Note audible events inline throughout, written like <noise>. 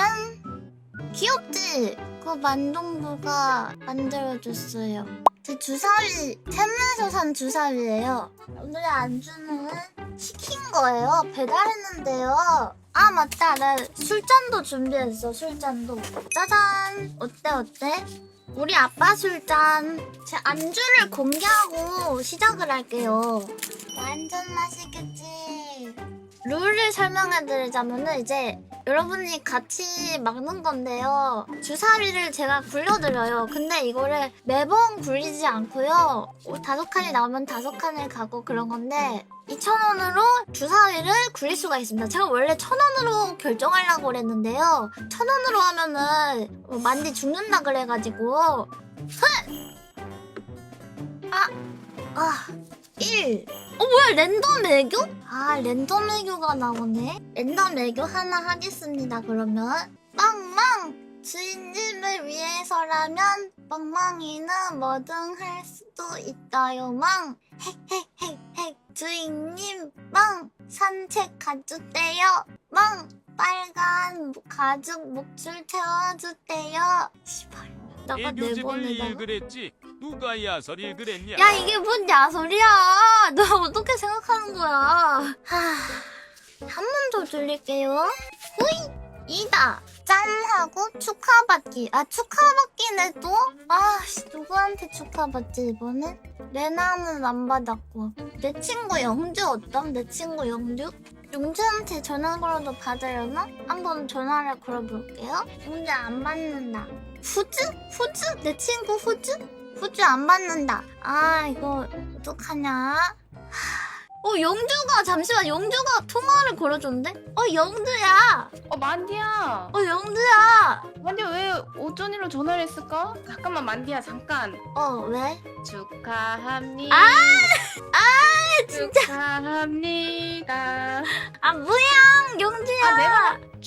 짠! 귀엽지? 그 만동부가 만들어줬어요. 제 주사위, 템에서 산 주사위예요. 오늘 안주는 시킨 거예요. 배달했는데요. 아 맞다, 나 술잔도 준비했어. 술잔도. 짜잔. 어때 어때? 우리 아빠 술잔. 제 안주를 공개하고 시작을 할게요. 완전 맛있겠지. 룰을 설명해드리자면은 이제 여러분이 같이 막는 건데요. 주사위를 제가 굴려드려요. 근데 이거를 매번 굴리지 않고요. 오, 다섯 칸이 나오면 다섯 칸을 가고 그런 건데 2,000원으로 주사위를 굴릴 수가 있습니다. 제가 원래 1,000원으로 결정하려고 그랬는데요. 1,000원으로 하면은 어, 만디 죽는다 그래가지고 흥! 아! 아! 1 어 뭐야 랜덤 애교? 아 랜덤 애교가 나오네. 랜덤 애교 하나 하겠습니다 그러면. 빵망 주인님을 위해서라면 빵망이는 뭐든 할 수도 있어요 망. 핵핵핵핵 주인님 망. 산책 가주세요. 망. 빨간 가죽 목줄 태워주세요. 시발 나가 애교집을 내보내다가? 읽으랬지? 누가 야설을 그랬냐? 야 이게 뭔 야설이야? 너 어떻게 생각하는 거야? 하한 번더 돌릴게요. 호이 이다. 짠 하고 축하받기. 아 축하받기네 또아 누구한테 축하받지 이번엔 레나는 안 받았고. 내 친구 영주 어떤? 내 친구 영주? 영주한테 전화 걸어도 받으려나? 한번 전화를 걸어볼게요. 영주 안 받는다 후즈? 후즈? 내 친구 후즈? 후즈 안 받는다. 아 이거 어떡하냐? 하, 어 영주가 잠시만 영주가 통화를 걸어줬는데? 어 영주야. 어 만디야 어 영주야. 만디야 왜 오전이로 전화를 했을까? 잠깐만 만디야 잠깐 어 왜? 축하합니다 아! 아 진짜. 축하합니다 아 뭐야 영주야.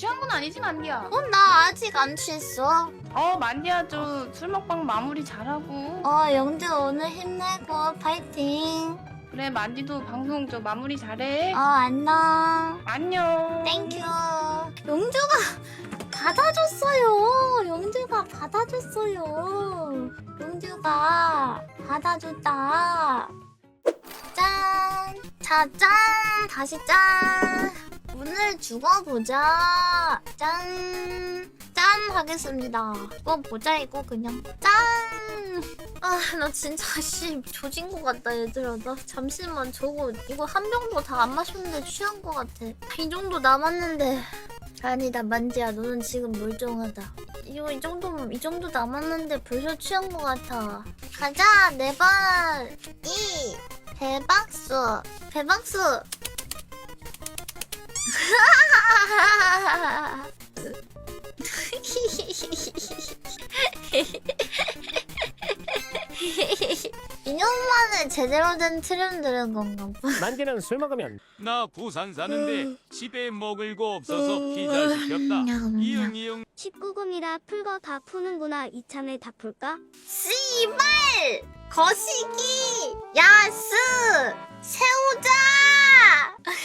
취한 건 아니지 만디야 어 나 아직 안 취했어. 어 만디야 저 술 먹방 마무리 잘하고 어 영주 오늘 힘내고 파이팅. 그래 만디도 방송 저 마무리 잘해 어 안녕. 안녕 땡큐. 영주가 받아줬어요. 영주가 받아줬어요. 영주가 받아줬다. 짠. 자, 짠. 다시 짠. 오늘 죽어보자. 짠. 짠 하겠습니다. 이거 보자, 이거 그냥. 짠. 아, 나 진짜, 씨, 조진 것 같다, 얘들아. 나 잠시만, 저거, 이거 한 병도 다 안 마셨는데 취한 것 같아. 이 정도 남았는데. 아니다, 만지야. 너는 지금 멀쩡하다. 이거 이 정도, 이 정도 남았는데 벌써 취한 것 같아. 가자, 네 번. 이. 배박수. 배박수. <laughs> 인년 만에 제대로 된 트림 들은 건가 봐. 만디는 술 먹으면 나 부산 사는데 집에 먹을 거 없어서 피자 시켰다 음, 이응 이응 19금이라 풀거 다 푸는구나 이참에 다 풀까? 씨발! 거시기! 야스! 세우자!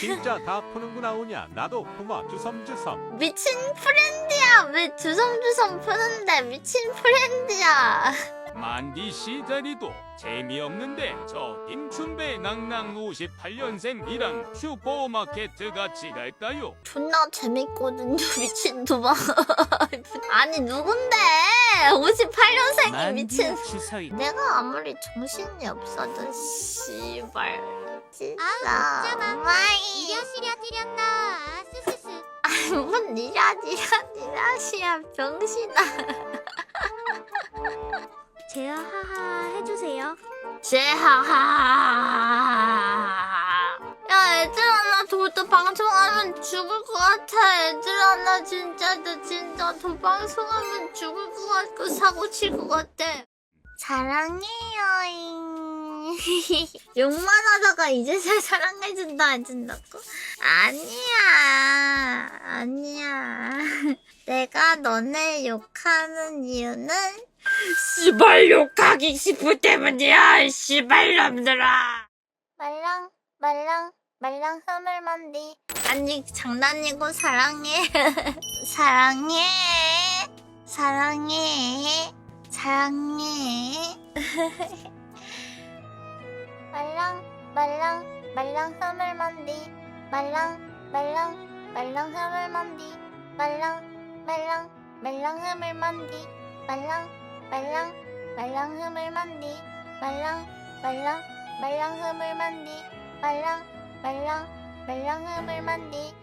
진짜 다 푸는구나 오냐 나도 품어 주섬주섬 미친 프렌드야! 왜 주섬주섬 푸는데 미친 프렌드야! 만디 시자리도 재미없는데 저 임춘배 낭낭 58년생이랑 슈퍼마켓 같이 갈까요? 존나 재밌거든요, <laughs> 미친 도박. <laughs> 아니, 누군데? 58년생이 미친. 내가 아무리 정신이 없어도, 씨발. 진짜. 아, 웃잖아. 마이. 이랴시랴 띠렸나. 스스스. 뭔 니라 니라 니라시야 병신아. <laughs> 제야 하하 해주세요. 제하하. 야 얘들아 나 도도 방송하면 죽을 것 같아. 얘들아 나 진짜 나 진짜 도 방송하면 죽을 것 같고 사고 칠 것 같아. 사랑해요 욕만 하다가 이제서 사랑해준다 해준다고? 아니야 아니야. <laughs> 내가 너네 욕하는 이유는 씨발 욕하기 싶을 때문이야 씨발 놈들아. 말랑 말랑 말랑 흐물 만디. 아니 장난이고 사랑해. <laughs> 사랑해. 사랑해. 사랑해 <laughs> 말랑 말랑 말랑 흐물 만디. 말랑 말랑 말랑 흐물 만디. 말랑 말랑 말랑 흐물 만디. 말랑 말랑 말랑 흐물 만디. 말랑 말랑 말랑 흐물 만디. 말랑 말랑 말랑 흐물 만디